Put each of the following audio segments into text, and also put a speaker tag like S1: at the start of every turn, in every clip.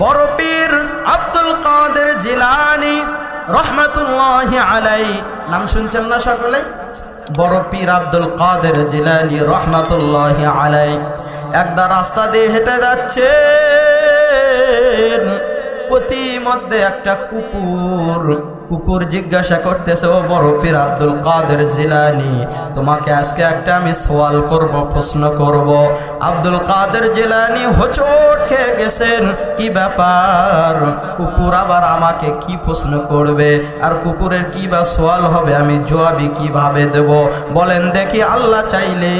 S1: বড় পীর আব্দুল কাদের জিলানি রহমতুল্লাহ আলাই। নাম শুনছেন না সকলে বড় পীর আব্দুল কাদের জিলানি রহমতুল্লাহ আলাই। একদা রাস্তা দিয়ে হেঁটে যাচ্ছে প্রতি মধ্যে একটা কুকুর কুকুর জিজ্ঞাসা করতেছে, ও বড় পীর আব্দুল কাদের জিলানি, তোমাকে আজকে একটা আমি সওয়াল করব, প্রশ্ন করব। আব্দুল কাদের জিলানি হোঁচট খেয়ে গেছেন, কি ব্যাপার? কুকুর আবার আমাকে কি প্রশ্ন করবে? আর কুকুরের কি বা সওয়াল হবে? আমি জবাবি কীভাবে দেব? বলেন, দেখি, আল্লাহ চাইলে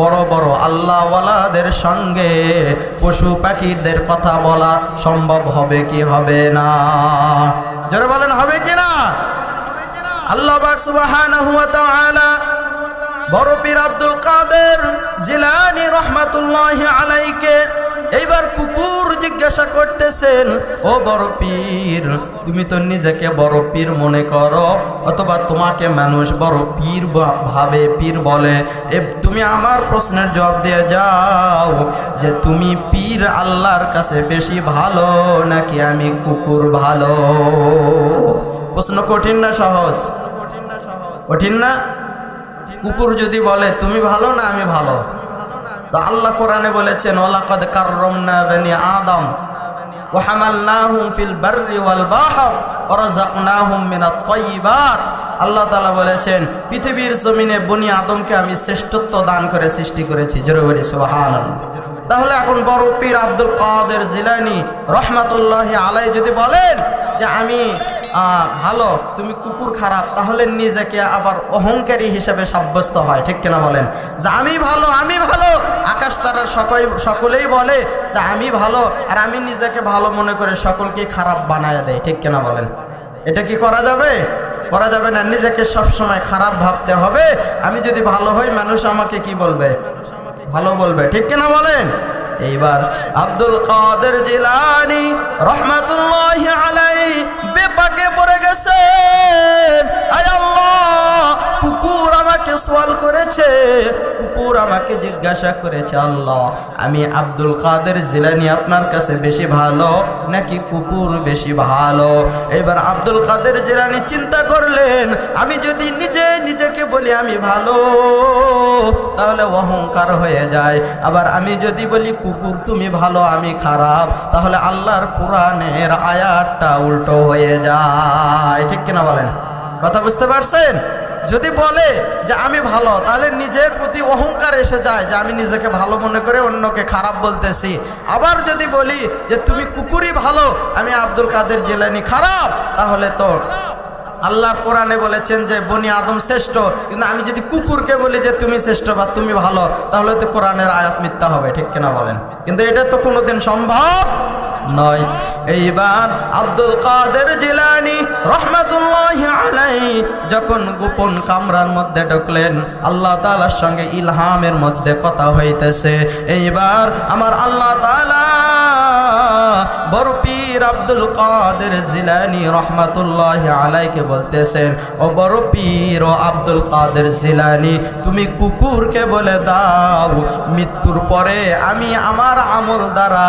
S1: বড় বড় আল্লাহওয়ালাদের সঙ্গে পশু পাখিদের কথা বলা সম্ভব হবে কি হবে না? জোরে বলেন, হবে কি না আল্লাহ পীর আব্দুল কাদের জিলানী রহমাতুল্লাহি আলাইকে এইবার কুকুর জিজ্ঞাসা করতেছেন, ও বড় পীর, তুমি তো নিজেকে বড় পীর মনে করো, অথবা তোমাকে মানুষ বড় পীর ভাবে পীর বলে। তুমি আমার প্রশ্নের জবাব দিয়ে যাও। যে তুমি পীর আল্লাহর কাছে বেশি ভালো নাকি আমি কুকুর ভালো? প্রশ্ন কঠিন না, সহজ? কঠিন না? কুকুর যদি বলে, তুমি ভালো না, আমি ভালো? তো আল্লাহ কোরআনে বলেছেন ওলাকদ না বেনি আদম। ওয়াহামাল্লাহুম ফিল বাররি ওয়াল বাহর ওরজাকনাহুম মিনাত তাইয়িবাত। আল্লাহ তাআলা বলেছেন, পৃথিবীর জমিনে বনি আদমকে আমি শ্রেষ্ঠত্ব দান করে সৃষ্টি করেছি। জরুরি বলি তাহলে এখন বড় পীর আব্দুল কাদের জিলানি রহমাতুল্লাহ আলাই যদি বলেন যে আমি ভালো তুমি কুকুর খারাপ, তাহলে নিজেকে আবার অহংকারী হিসেবে সাব্যস্ত হয়। ঠিক কিনা বলেন? যে আমি ভালো আমি ভালো। আকাশ তারার সকল, সকলেই বলে যে আমি ভালো, আর আমি নিজেকে ভালো মনে করে সকলকে খারাপ বানায় দেয়। ঠিক কিনা বলেন? এটা কি করা যাবে? করা যাবে না। নিজেকে সবসময় খারাপ ভাবতে হবে। আমি যদি ভালো হই, মানুষ আমাকে কি বলবে? ভালো বলবে। ঠিক কিনা বলেন? এইবার আব্দুল কাদের জিলানি রহমাতুল্লাহ আলাই বেপাকে পড়ে গেছে। আয় আল্লাহ কুকুর আমাকে সোয়াল করেছে। কুকুর আমাকে জিজ্ঞাসা করেছে, আল্লাহ, আমি আব্দুল কাদের জিলানি আপনার কাছে বেশি ভালো নাকি কুকুর বেশি ভালো? এবার আব্দুল কাদের জিলানি চিন্তা করলেন, আমি যদি নিজে নিজেকে বলি আমি ভালো, তাহলে অহংকার হয়ে যায়। আবার আমি যদি বলি, কুকুর তুমি ভালো, আমি খারাপ, তাহলে আল্লাহর কোরআনের আয়াতটা উল্টো হয়ে যায়। ঠিক কিনা বলেন? কথা বুঝতে পারছেন? যদি বলে যে আমি ভালো, তাহলে নিজের প্রতি অহংকার এসে যায় যে আমি নিজেকে ভালো মনে করে অন্যকে খারাপ বলতেছি। আবার যদি বলি যে তুমি কুকুরই ভালো, আমি আব্দুল কাদের জেলানি খারাপ, তাহলে তো আল্লাহর কোরআনে বলেছেন যে, বনি আদম শ্রেষ্ঠ। কিন্তু আমি যদি কুকুরকে বলি যে, তুমি শ্রেষ্ঠ বা তুমি ভালো, তাহলে তো কোরআনের আয়াত মিথ্যা হবে, ঠিক কিনা বলেন? কিন্তু এটা তো কোনোদিন সম্ভব নয়। এইবার আব্দুল কাদের জিলানি রহমাতুল্লাহ আলাই যখন গোপন কামরার মধ্যে ঢুকলেন, আল্লাহ তাআলার সঙ্গে ইলহামের মধ্যে কথা হইতেছে। এইবার আমার আল্লাহ তাআলা বড় আব্দুল কাদের জিলানি রহমাতুল্লাহ আলাইকে বলতেছেন, ও বড় ও আব্দুল কাদের জিলানি, তুমি কুকুরকে বলে দাও, মৃত্যুর পরে আমি আমার আমল দ্বারা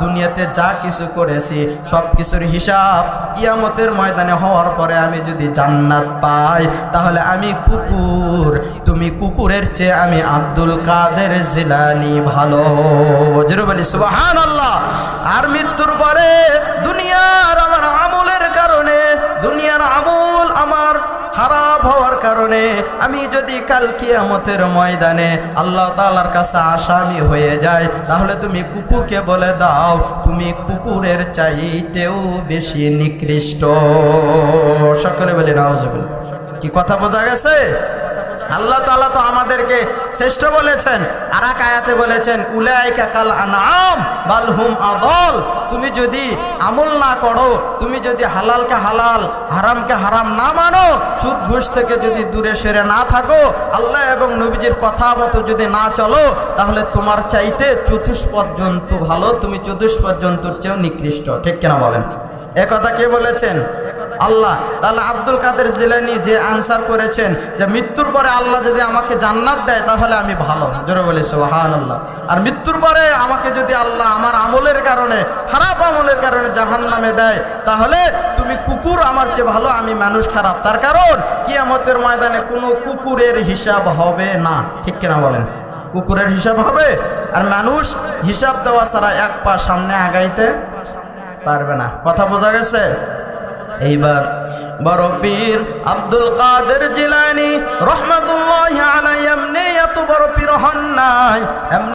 S1: দুনিয়াতে যা কিছু করেছি সব কিছুর হিসাব কিয়ামতের ময়দানে হওয়ার পরে আমি যদি জান্নাত পাই, তাহলে আমি কুকুর, তুমি কুকুরের চেয়ে আমি আব্দুল কাদের জিলানি ভালো। জোরে বলি সুবাহান আল্লাহ আর মৃত্যুর পরে দুনিয়ার আমার আমলের কারণে, দুনিয়ার আমল আমার খারাপ হওয়ার কারণে, আমি যদি কাল কিয়ামতের ময়দানে আল্লাহ তালার কাছে আসামি হয়ে যাই, তাহলে তুমি কুকুরকে বলে দাও, তুমি কুকুরের চাইতেও বেশি নিকৃষ্ট। সকলে বলি নাউজুবিল কি কথা বোঝা গেছে? আল্লাহ তাআলা তো আমাদেরকে শ্রেষ্ঠ বলেছেন আর এক আয়াতে বলেছেন, উলাইকা কাল আনআম বাল হুম আদল। তুমি যদি আমল না করো, তুমি যদি হালালকে হালাল, হারামকে হারাম না মানো, সুদ ঘুষ থেকে যদি দূরে সেরে না থাকো, আল্লাহ এবং নবীজির কথা মতো যদি না চলো, তাহলে তোমার চাইতে চতুষ্পদ জন্তু ভালো, তুমি চতুষ্পদ জন্তুর চেয়েও নিকৃষ্ট। ঠিক কেনা বলেন? এ কথা কে বলেছেন? আল্লাহ, তাহলে আব্দুল কাদের জিলানি যে আনসার করেছেন যে মৃত্যুর পরে আল্লাহ যদি আমাকে জান্নাত দেয়, তাহলে আমি ভালো জোরে বলি সোহান আল্লাহ আর মৃত্যুর পরে আমাকে যদি আল্লাহ আমার আমলের কারণে, খারাপ আমলের কারণে জাহান নামে দেয়, তাহলে তুমি কুকুর আমার চেয়ে ভালো, আমি মানুষ খারাপ। তার কারণ কি কিয়ামতের ময়দানে কোনো কুকুরের হিসাব হবে না। ঠিক কিনা বলেন? কুকুরের হিসাব হবে। আর মানুষ হিসাব দেওয়া ছাড়া এক পা সামনে আগাইতে পারবে না। কথা বোঝা গেছে? এইবার বড় পীর আব্দুল কাদের জিলানি রহমতুল্লাহ আলাই এমনি এত বড় পীর হন নাই